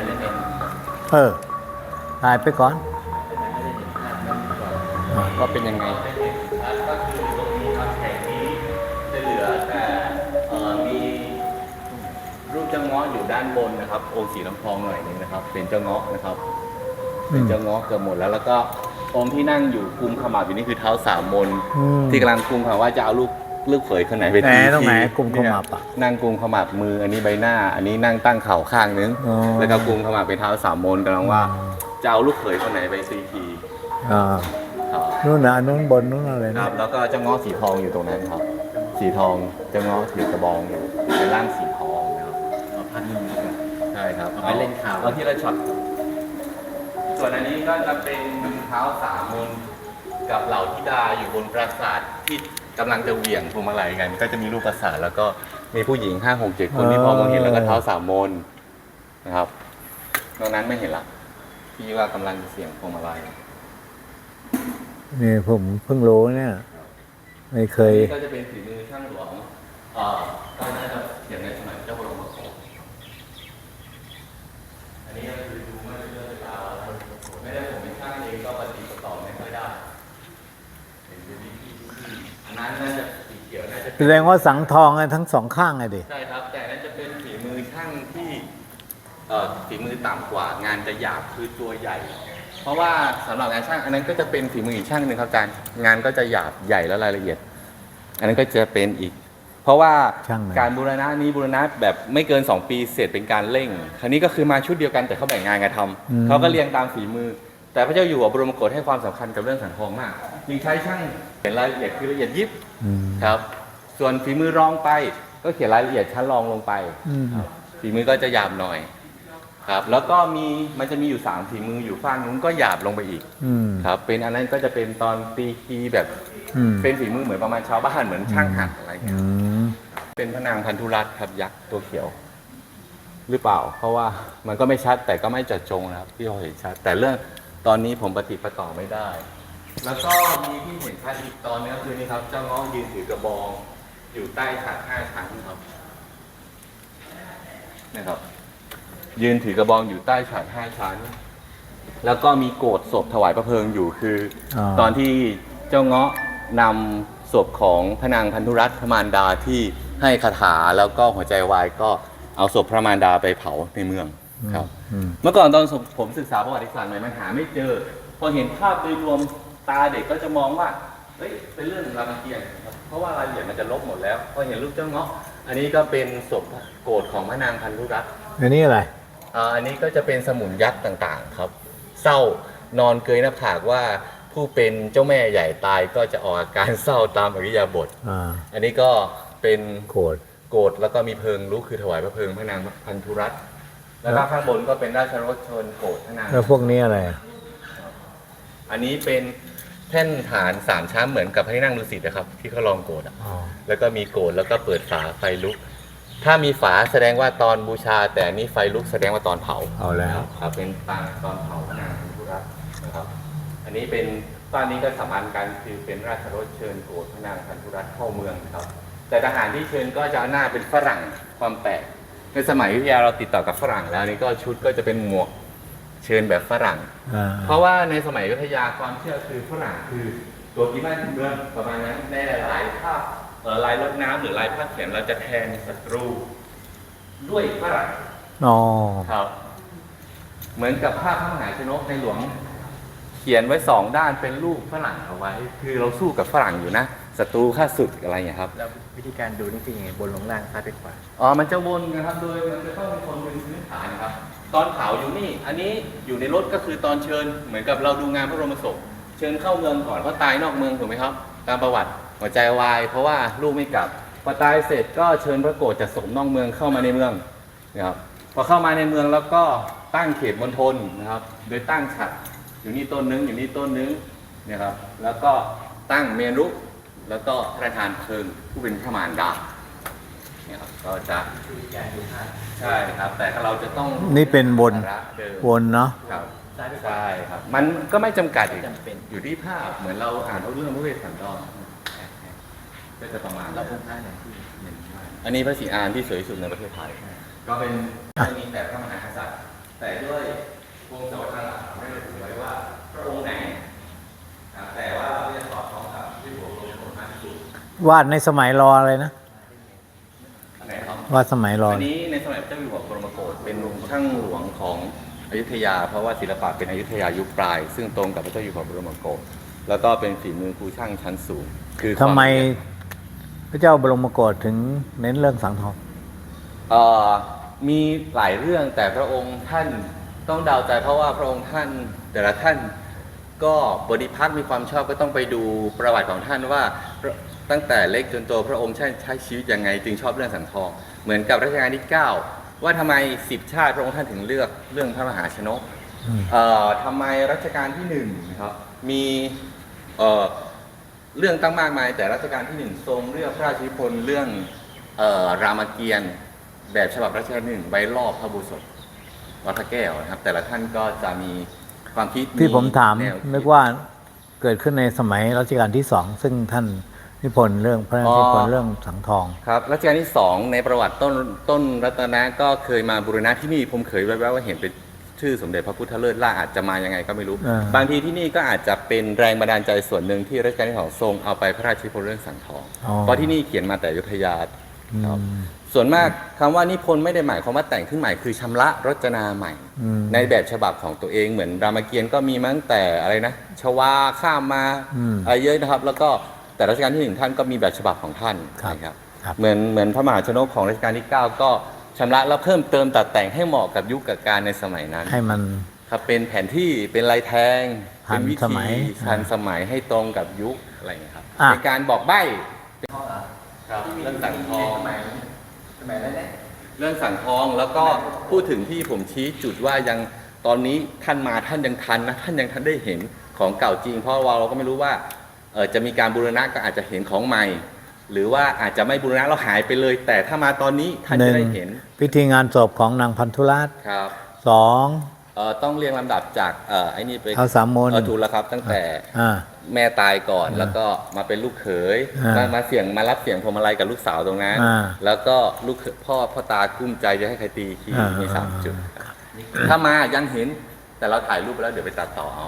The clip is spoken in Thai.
านเล่นเออถ่ายไปก่อนๆว่าเป็นยังไงก็คือตรงนี้ครับแผงนี้จะเหลือแต่เอ่อมีรูปเจ้าเงาะอยู่ด้านบนนะครับ องค์สีน้ำทองหน่อยหนึงนะครับ เป็นเจ้าเงาะนะครับ เป็นเจ้าเงาะเกือบหมดแล้วแล้วก็องค์ที่นั่งอยู่กุมขมับอยู่นี่คือเท้าสามมนอืมที่กำลังกุมขมับว่าจะเอาลูก ลูกเขยคนไหนไปไหนตีตรงไหนทีกุมขมับอะนั่งกุมขมับมืออันนี้ใบหน้า อันนี้นั่งตั้งเข่าข้างนึง อ๋อแล้วก็กุมขมับเป็นเท้าสามมนกำลังว่าจะเอาลูกเขยคนไหนไปตีทีอ่าครับนู่นนะนู่นบนนู่นอะไรคนะรับ แล้วก็เจ้าเงาะสีทองอยู่ตรงนั้นครับ สีทองเจ้าเงาะถือกระบองอยู่เป็นร่างสีทองนะครับเอาพันหนึ่งดีกว่า ใช่ครับเอาไปเล่นข่าว เอาที่ละช็อตส่วนอันนี้ก็จะเป็นเท้าสามมนกับเหล่าธิดาอยู่บนปราสาทที่ กำลังจะเหวี่ยงพวงมาลัยกันก็จะมีรูปปราสาทแล้วก็มีผู้หญิงห้าหกเจ็ดคนที่พอมองเห็นแล้วก็เท้าสามมนนะครับนอกนั้นไม่เห็นละที่ว่ากำลังเสี่ยงพวงมาลัยนี่ผมเพิ่งรู้เนี่ย ไม่เคย นี่ก็จะเป็นฝีมือช่างหลวงเอ่อก็น่าจะเขียนในสมัยเจ้าบรมโกศอันนี้ก็คือดูไม่ได้เรื่องเวลาวไม่ได้ผมเป็นช่างเองก็ปฏิบัติต่อไม่ค่อยได้เห็นเป็นวิธีที่อันนั้นน่าจะสีเขียวน่าจะ แสดงว่าสังทองไงทั้งสองข้างไงดิใช่ครับ แต่นั่นจะเป็นฝีมือช่างที่เอ่อฝีมือต่ำกว่างานจะหยาบคือตัวใหญ่ เพราะว่าสำหรับงานช่างอันนั้นก็จะเป็นฝีมืออีกช่างหนึ่งครับอาจารย์งานก็จะหยาบใหญ่และรายละเอียด อันนั้นก็จะเป็นอีก เพราะว่าช่างไหนการบูรณะนี้บูรณะแบบไม่เกิน 2 ปีเสร็จเป็นการเร่ง คราวนี้ก็คือมาชุดเดียวกันแต่เขาแบ่งงานกันทำเขาก็เรียงตามฝีมือ แต่พระเจ้าอยู่หัวบรมโกศให้ความสำคัญกับเรื่องสังทองมากจึงใช้ช่างเขียนรายละเอียดคือละเอียดยิบอืมครับ ส่วนฝีมือรองไป ก็เขียนรายละเอียดชั้นรองลงไปอืมครับฝีมือก็จะหยาบหน่อย ครับ แล้วก็มีมันจะมีอยู่สามฝีมืออยู่ฝั่งนู้นก็หยาบลงไปอีกอืมครับ เป็นอันนั้นก็จะเป็นตอนตีคีย์แบบอืมเป็นฝีมือเหมือนประมาณชาวบ้านเหมือนช่างหักอะไรอืเงี้ยมเป็นพระนางพันธุรัตน์ครับยักษ์ตัวเขียว หรือเปล่า เพราะว่ามันก็ไม่ชัดแต่ก็ไม่จัดจงนะครับที่เราเห็นชัด แต่เรื่องตอนนี้ผมปฏิดประต่อไม่ได้ แล้วก็มีที่เห็นชัดอีกตอนนึงก็คือนี่ครับเจ้าง้อยืนถือกระบอง อยู่ใต้ฉากห้าชั้นครับนะครับ ยืนถือกระบองอยู่ใต้ฉากห้าชั้น แล้วก็มีโกรธศพถวายพระเพลิงอยู่คือออตอนที่เจ้าเงาะนำศพของพระนางพันธุรัตน์พระมารดาที่ให้คาถาแล้วก็หัวใจวายก็เอาศพพระมารดาไปเผาในเมืองครับอืมเมื่อก่อนตอนผมศึกษาประวัติศาสตร์ใหม่มันหาไม่เจอ พอเห็นภาพโดยรวมตาเด็กก็จะมองว่า เฮ้ยเป็นเรื่องรามเกียรติ์ครับเพราะว่ารายละเอียดมันจะลบหมดแล้วพอเห็นรูปเจ้าเงาะ อันนี้ก็เป็นศพโกรธของพระนางพันธุรัตน์อันนี้อะไรอ่าอันนี้ก็จะเป็นสมุนยักษ์ต่างๆครับ เศร้านอนเกยหน้าผากว่าผู้เป็นเจ้าแม่ใหญ่ตายก็จะออกอาการเศร้าตามอริยาบท อ่าอันนี้ก็เป็นโกรธโกรธแล้วก็มีเพลิงลุกคือถวายพระเพลิงพระนางพันธุรัตน์แล้วก็ข้างบนก็เป็นราชรถชนโกรธพระนาง แล้วพวกนี้อะไร อันนี้เป็น แท่นฐานสามชั้นเหมือนกับพระที่นั่งดุสิตนะครับ ที่เขาลองโกรธอะอ๋อแล้วก็มีโกรธแล้วก็เปิดฝาไฟลุก ถ้ามีฝาแสดงว่าตอนบูชา แต่อันนี้ไฟลุกแสดงว่าตอนเผา เอาแล้ว ครับเป็นตางตอนเผาพระนางพันธุรัตน์นะครับ อันนี้เป็นตอนนี้ก็สมานกันคือเป็นราชรถเชิญโกรธพระนางพันธุรัตน์เข้าเมืองนะครับ แต่ทหารที่เชิญก็จะเอาหน้าเป็นฝรั่งความแปลกในสมัยอยุธยาเราติดต่อกับฝรั่งแล้วนี่ก็ชุดก็จะเป็นหมวก เชิญแบบฝรั่ง อ่าเพราะว่าในสมัยอยุธยาความเชื่อคือฝรั่งคือตัวที่บ้านเมืองประมาณนั้นในหลายๆภาพเอ่อลายรถน้ำหรือลายภาพเขียนเราจะแทนศัตรู ด้วยฝรั่ง อ๋อครับ เหมือนกับภาพพระมหาชนกในหลวง เขียนไว้สองด้านเป็นรูปฝรั่งเอาไว้ คือเราสู้กับฝรั่งอยู่นะศัตรูข้าศึกอะไรอย่างเงี้ยครับ แล้ววิธีการดูนี่คือยังไงบนลงล่างซ้ายไปขวาอ๋อ มันจะวนนะครับ โดยมันจะต้องมีคนเป็นพื้นฐานนะครับ ตอนเผาอยู่นี่ อันนี้อยู่ในรถก็คือตอนเชิญ เหมือนกับเราดูงานพระบรมศพ เชิญเข้าเมืองก่อนเพราะตายนอกเมืองถูกไหมครับ ตามประวัติหัวใจวาย เพราะว่าลูกไม่กลับพอตายเสร็จก็เชิญพระโกรธจากสมนอกเมืองเข้ามาในเมืองนะครับพอเข้ามาในเมืองแล้วก็ตั้งเขตมณฑลนะครับ โดยตั้งฉัดอยู่นี่ต้นนึงอยู่นี่ต้นนึงนะครับ แล้วก็ตั้งเมรุแล้วก็ประธานเพลิงผู้เป็นพระมารดา ก็จะใช่ครับ แต่เราจะต้องนี่เป็นบนรวนเนาะ ครับใช่ครับ มันก็ไม่จำกัดอยู่ที่ภาพเหมือนเราอ่านเอาเรื่องพระเวสสันดรก็จะประมาณเราคงได้อันนี้พระศรีอานที่สวยที่สุดในประเทศไทย ก็เป็นมีแต่พระมหากษัตริย์ แต่ด้วยวงค์สวัสดิ์หไม่ได้ระบุไว้ว่าพระองค์ไหนแต่ว่าเราจะสอบคล้องกับที่หัวโลงของพรที่สุดวาดในสมัยรออะไรนะ นี้ในสมัยพระเจ้าอยู่หัวบรมโกศเป็นช่างหลวงของอยุธยา เพราะว่าศิลปะเป็นอยุธยายุคปลาย ซึ่งตรงกับพระเจ้าอยู่หัวบรมโกศแล้วก็เป็นฝีมือครูช่างชั้นสูง คือทำไมควาละเอียดพระเจ้าบรมโกศถึงเน้นเรื่องสังทองเอ่อมีหลายเรื่องแต่พระองค์ท่านต้องเดาใจเพราะว่าพระองค์ท่านแต่ละท่านก็บริพัตรมีความชอบก็ต้องไปดูประวัติของท่านว่า ตั้งแต่เล็กจนโตพระองค์ใช้ใช้ชีวิตยังไง จึงชอบเรื่องสังทอง เหมือนกับรัชกาลที่ 9 ว่าทำไมสิบชาติพระองค์ท่านถึงเลือกเรื่องพระมหาชนกอืมเอ่อทำไมรัชกาลที่หนึ่งนะครับมีเอ่อเรื่องตั้งมากมาย แต่รัชกาลที่หนึ่งทรงเลือกพระราชนิพนธ์เรื่องเอ่อรามเกียรติ์แบบฉบับรัชกาลที่หนึ่งไว้รอบพระอุโบุษวัดพระแก้วนะครับ แต่ละท่านก็จะมีความคิดที่ผมถามแนวคิดนึกว่าเกิดขึ้นในสมัยรัชกาลที่สองซึ่งท่าน นิพนธ์เรื่องพระราชนิพนธ์เรื่องสังทองครับรัชกาลที่สองในประวัติต้นต้นรัตนะก็เคยมาบูรณะที่นี่ผมเคยแวบๆว่าเห็นเป็นชื่อสมเด็จพระพุทธเลิศล่าอาจจะมายังไงก็ไม่รู้อ่าบางทีที่นี่ก็อาจจะเป็นแรงบันดาลใจส่วนหนึ่งที่รัชกาลที่สองทรงเอาไปพระราชนิพนธ์เรื่องสังทองอ๋อเพราะที่นี่เขียนมาแต่อยุธยาอืครับมส่วนมากคำว่านิพนธ์ไม่ได้หมายความว่าแต่งขึ้นใหม่คือชำระรจนาใหม่อืมในแบบฉบับของตัวเองเหมือนรามเกียรติ์ก็มีมาตั้งแต่อะไรนะชวาข้ามมาอืมอะไรเยอะนะครับ แล้วก็ แต่รัชกาลที่หนึ่งท่านก็มีแบบฉบับของท่านครับนะครับครับ เหมือนเหมือนพระมหาชนกของรัชกาลที่ 9 ก็ชำระแล้วเพิ่มเติมตัดแต่งให้เหมาะกับยุคกับการในสมัยนั้นให้มัน ครับเป็นแผนที่เป็นลายแทง ทัเป็นนวิสธีมัยทันสมัยให้ตรงกับยุคอะไรอย่างเงี้ยครับอะ เป็นการบอกใบ้ครับเรื่องสังทองสมัยสมัยนั้นเนี่ยเรื่องสังทองแล้วก็พูดถึงที่ผมชี้จุดว่ายังตอนนี้ท่านมาท่านยังทันนะท่านยังทันได้เห็นของเก่าจริง เพราะว่าเราก็ไม่รู้ว่าเออ จะมีการบูรณะก็อาจจะเห็นของใหม่ หรือว่าอาจจะไม่บูรณะเราหายไปเลย แต่ถ้ามาตอนนี้ท่านหนึ่จะงได้เห็น พิธีงานศพของนางพันธุราชครับสองเออต้องเรียงลำดับจากเออไอ้นี่ไปเอาสามมนต์เออถูกแล้วครับ ตั้งแต่อ่าแม่ตายก่อนอ่าแล้วก็มาเป็นลูกเขยอ่ามมามาเสียงมารับเสียงพวงมาลัยกับลูกสาวตรงนั้นอ่าแล้วก็ลูกเขยพ่อพ่อตากุ้มใจจะให้ใครตีคีอ่ามีสามอ่าจุด ถ้ามายังเห็นแต่เราถ่ายรูปไปแล้วเดี๋ยวไปตัดต่อเอา